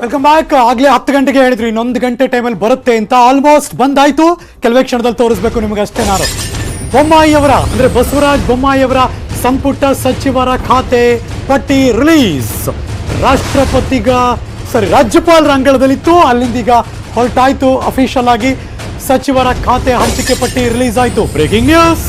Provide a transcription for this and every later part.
Welcome back ಆಗ್ಲೇ ಹತ್ತು ಗಂಟೆಗೆ ಹೇಳಿದ್ರು, ಇನ್ನೊಂದು ಗಂಟೆ ಟೈಮಲ್ಲಿ ಬರುತ್ತೆ ಅಂತ ಆಲ್ಮೋಸ್ಟ್ ಬಂದಾಯ್ತು. ಕೆಲವೇ ಕ್ಷಣದಲ್ಲಿ ತೋರಿಸ್ಬೇಕು ನಿಮಗೆ ಅಷ್ಟೇ ನಾನು. ಬೊಮ್ಮಾಯಿಯವರ ಅಂದ್ರೆ ಬಸವರಾಜ್ ಬೊಮ್ಮಾಯಿಯವರ ಸಂಪುಟ ಸಚಿವರ ಖಾತೆ ಪಟ್ಟಿ ರಿಲೀಸ್ ರಾಷ್ಟ್ರಪತಿಗ ಸಾರಿ ರಾಜ್ಯಪಾಲರ ಅಂಗಳದಲ್ಲಿತ್ತು ಅಲ್ಲಿಂದ ಈಗ ಹೊರಟಾಯ್ತು ಅಫಿಷಿಯಲ್ ಆಗಿ ಸಚಿವರ ಖಾತೆ ಹಂಚಿಕೆ ಪಟ್ಟಿ ರಿಲೀಸ್ ಆಯ್ತು. ಬ್ರೇಕಿಂಗ್ ನ್ಯೂಸ್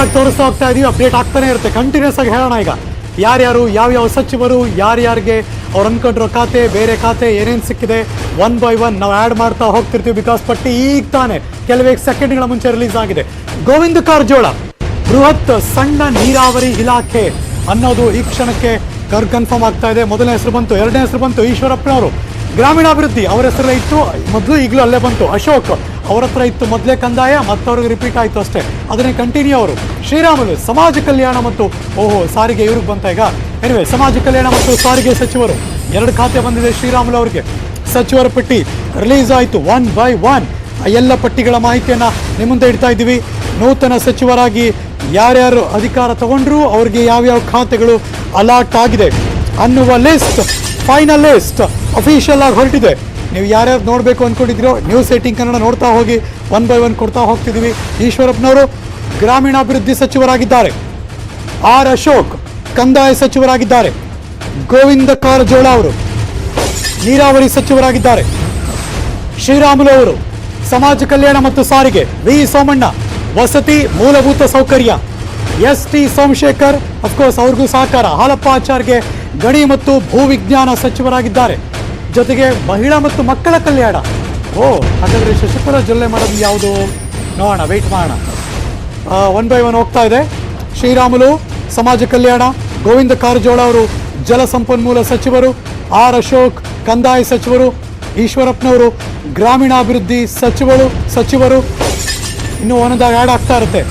ಒಂದೊಂದಾಗಿ ತೋರಿಸ್ತಾ ಹೋಗ್ತಾ ಇದೀವಿ ಅಪ್ಡೇಟ್ ಆಗ್ತಾನೆ ಇರುತ್ತೆ. ಕಂಟಿನ್ಯೂಸ್ ಆಗಿ ಹೇಳೋಣ ಈಗ. ಯಾರ್ಯಾರು, ಯಾವ್ಯಾವ ಸಚಿವರು, ಯಾರ್ಯಾರಿಗೆ ಅವ್ರು ಅನ್ಕೊಂಡಿರೋ ಖಾತೆ, ಬೇರೆ ಖಾತೆ ಏನೇನು ಸಿಕ್ಕಿದೆ ಒನ್ ಬೈ ಒನ್ ನಾವು ಆ್ಯಡ್ ಮಾಡ್ತಾ ಹೋಗ್ತಿರ್ತೀವಿ ಬಿಕಾಸ್ ಪಟ್ಟಿ ಈಗ ತಾನೆ ಕೆಲವೇ ಸೆಕೆಂಡ್ಗಳ ಮುಂಚೆ ರಿಲೀಸ್ ಆಗಿದೆ. ಗೋವಿಂದ ಕಾರಜೋಳ, ಬೃಹತ್ ಸಣ್ಣ ನೀರಾವರಿ ಇಲಾಖೆ ಅನ್ನೋದು ಈ ಕ್ಷಣಕ್ಕೆ ಕರ್ ಕನ್ಫರ್ಮ್ ಆಗ್ತಾ ಇದೆ. ಮೊದಲನೇ ಹೆಸರು ಬಂತು, ಎರಡನೇ ಹೆಸರು ಬಂತು ಈಶ್ವರಪ್ಪನವರು. ಗ್ರಾಮೀಣಾಭಿವೃದ್ಧಿ, ಅವರ ಹೆಸರಲ್ಲೇ ಇತ್ತು, ಮೊದಲು ಈಗಲೂ ಅಲ್ಲೇ ಬಂತು. ಅಶೋಕ್ ಅವರ ಹತ್ರ ಇತ್ತು ಮೊದಲೇ ಕಂದಾಯ, ಮತ್ತವ್ರಿಗೆ ರಿಪೀಟ್ ಆಯಿತು ಅಷ್ಟೇ. ಅದನ್ನೇ ಕಂಟಿನ್ಯೂ ಅವರು. ಶ್ರೀರಾಮುಲು, ಸಮಾಜ ಕಲ್ಯಾಣ ಮತ್ತು ಓಹೋ, ಸಾರಿಗೆ ಇವ್ರಿಗೆ ಬಂತ ಈಗ. ಎನಿವೆ ಸಮಾಜ ಕಲ್ಯಾಣ ಮತ್ತು ಸಾರಿಗೆ ಸಚಿವರು. ಎರಡು ಖಾತೆ ಬಂದಿದೆ ಶ್ರೀರಾಮುಲು ಅವರಿಗೆ. ಸಚಿವರ ಪಟ್ಟಿ ರಿಲೀಸ್ ಆಯಿತು ಒನ್ ಬೈ ಒನ್ ಎಲ್ಲ ಪಟ್ಟಿಗಳ ಮಾಹಿತಿಯನ್ನು ನಿಮ್ಮ ಮುಂದೆ ಇಡ್ತಾ ಇದ್ದೀವಿ. ನೂತನ ಸಚಿವರಾಗಿ ಯಾರ್ಯಾರು ಅಧಿಕಾರ ತಗೊಂಡ್ರು, ಅವ್ರಿಗೆ ಯಾವ್ಯಾವ ಖಾತೆಗಳು ಅಲಾಟ್ ಆಗಿದೆ. ಅನ್ನುವ ಲಿಸ್ಟ್ ಫೈನಲ್ ಲಿಸ್ಟ್ ಅಫಿಷಿಯಲ್ ಆಗಿ ಹೊರಟಿದೆ. ನೀವು ಯಾರ್ಯಾರು ನೋಡಬೇಕು ಅಂದ್ಕೊಂಡಿದ್ದೀರೋ ನ್ಯೂಸ್ ಏಟಿಂಗ್ ಕನ್ನಡ ನೋಡ್ತಾ ಹೋಗಿ ಒನ್ ಬೈ ಒನ್ ಕೊಡ್ತಾ ಹೋಗ್ತಿದ್ದೀವಿ. ಈಶ್ವರಪ್ಪನವರು ಗ್ರಾಮೀಣಾಭಿವೃದ್ಧಿ ಸಚಿವರಾಗಿದ್ದಾರೆ. ಆರ್ ಅಶೋಕ್, ಕಂದಾಯ ಸಚಿವರಾಗಿದ್ದಾರೆ. ಗೋವಿಂದ ಕಾರಜೋಳ ಅವರು, ನೀರಾವರಿ ಸಚಿವರಾಗಿದ್ದಾರೆ. ಶ್ರೀರಾಮುಲು ಅವರು, ಸಮಾಜ ಕಲ್ಯಾಣ ಮತ್ತು ಸಾರಿಗೆ, ವಿ ಸೋಮಣ್ಣ, ವಸತಿ ಮೂಲಭೂತ ಸೌಕರ್ಯ. ಎಸ್ ಟಿ ಸೋಮಶೇಖರ್ ಅಫ್ಕೋರ್ಸ್ ಅವ್ರಿಗೂ ಸಹಕಾರ. ಹಾಲಪ್ಪ ಆಚಾರ್ಗೆ ಗಣಿ ಮತ್ತು ಭೂವಿಜ್ಞಾನ ಸಚಿವರಾಗಿದ್ದಾರೆ. ಜೊತೆಗೆ ಮಹಿಳಾ ಮತ್ತು ಮಕ್ಕಳ ಕಲ್ಯಾಣ. ಓ, ಹಾಗಾದ್ರೆ ಶಶಿಕಲಾ ಜಿಲ್ಲೆ ಮಾಡೋದು ಯಾವುದು? ನೋಡೋಣ ವೆಯ್ಟ್ ಮಾಡೋಣ. ಒನ್ ಬೈ ಒನ್ ಹೋಗ್ತಾ ಇದೆ. ಶ್ರೀರಾಮುಲು, ಸಮಾಜ ಕಲ್ಯಾಣ, ಗೋವಿಂದ ಕಾರಜೋಳ ಅವರು ಜಲ ಸಂಪನ್ಮೂಲ ಸಚಿವರು, ಆರ್ ಅಶೋಕ್, ಕಂದಾಯ ಸಚಿವರು, ಈಶ್ವರಪ್ಪನವರು, ಗ್ರಾಮೀಣಾಭಿವೃದ್ಧಿ ಸಚಿವರು ಸಚಿವರು. ಇನ್ನು ಒಂದೊಂದಾಗ ಆ್ಯಡ್ ಆಗ್ತಾ ಇರುತ್ತೆ.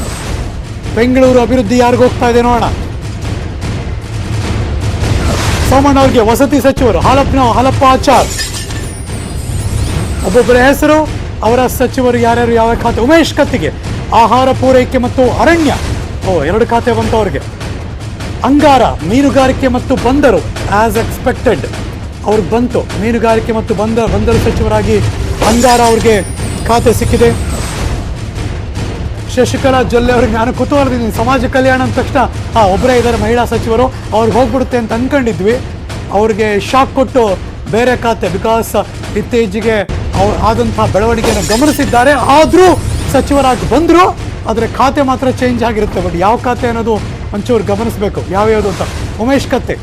ಬೆಂಗಳೂರು ಅಭಿವೃದ್ಧಿ ಯಾರಿಗೋಗ್ತಾ ಇದೆ ನೋಡೋಣ. ಸೋಮಣ್ಣ ಅವ್ರಿಗೆ ವಸತಿ ಸಚಿವರು ಹಾಲಪ್ಪನ ಹಾಲಪ್ಪ ಆಚಾರ್. ಒಬ್ಬೊಬ್ಬರ ಹೆಸರು, ಅವರ ಸಚಿವರು ಯಾರ್ಯಾರು, ಯಾವ ಖಾತೆ? ಉಮೇಶ್ ಕತ್ತಿಗೆ. ಆಹಾರ ಪೂರೈಕೆ ಮತ್ತು ಅರಣ್ಯ. ಓ, ಎರಡು ಖಾತೆ ಬಂತು ಅವ್ರಿಗೆ ಅಂಗಾರ, ಮೀನುಗಾರಿಕೆ ಮತ್ತು ಬಂದರು ಆಸ್ ಎಕ್ಸ್ಪೆಕ್ಟೆಡ್ ಅವ್ರಿಗೆ ಬಂತು. ಮೀನುಗಾರಿಕೆ ಮತ್ತು ಬಂದ, ಬಂದರು ಸಚಿವರಾಗಿ ಅಂಗಾರ ಅವ್ರಿಗೆ ಖಾತೆ ಸಿಕ್ಕಿದೆ. ಶಶಿಕಲಾ ಜೊಲ್ಲೆ ಅವ್ರಿಗೆ ನಾನು ಕುತೂಹಲದಿಂದ ಸಮಾಜ ಕಲ್ಯಾಣ ಅಂದ ತಕ್ಷಣ, ಆ ಒಬ್ಬರೇ ಇದ್ದಾರೆ ಮಹಿಳಾ ಸಚಿವರು ಅವ್ರಿಗೆ ಹೋಗ್ಬಿಡುತ್ತೆ ಅಂತ ಅಂದ್ಕೊಂಡಿದ್ವಿ ಅವ್ರಿಗೆ ಶಾಕ್ ಕೊಟ್ಟು ಬೇರೆ ಖಾತೆ ಬಿಕಾಸ್ ಇತ್ತೀಚೆಗೆ ಅವ್ರು ಆದಂತಹ ಬೆಳವಣಿಗೆಯನ್ನು ಗಮನಿಸಿದ್ದಾರೆ. ಆದರೂ ಸಚಿವರಾಗಿ ಬಂದರು, ಆದರೆ ಖಾತೆ ಮಾತ್ರ ಚೇಂಜ್ ಆಗಿರುತ್ತೆ. ಬಟ್ ಯಾವ ಖಾತೆ ಅನ್ನೋದು ಒಂಚೂರು ಗಮನಿಸಬೇಕು. ಯಾವ್ಯಾವುದು ಅಂತ. ಉಮೇಶ್ ಕತ್ತೆ.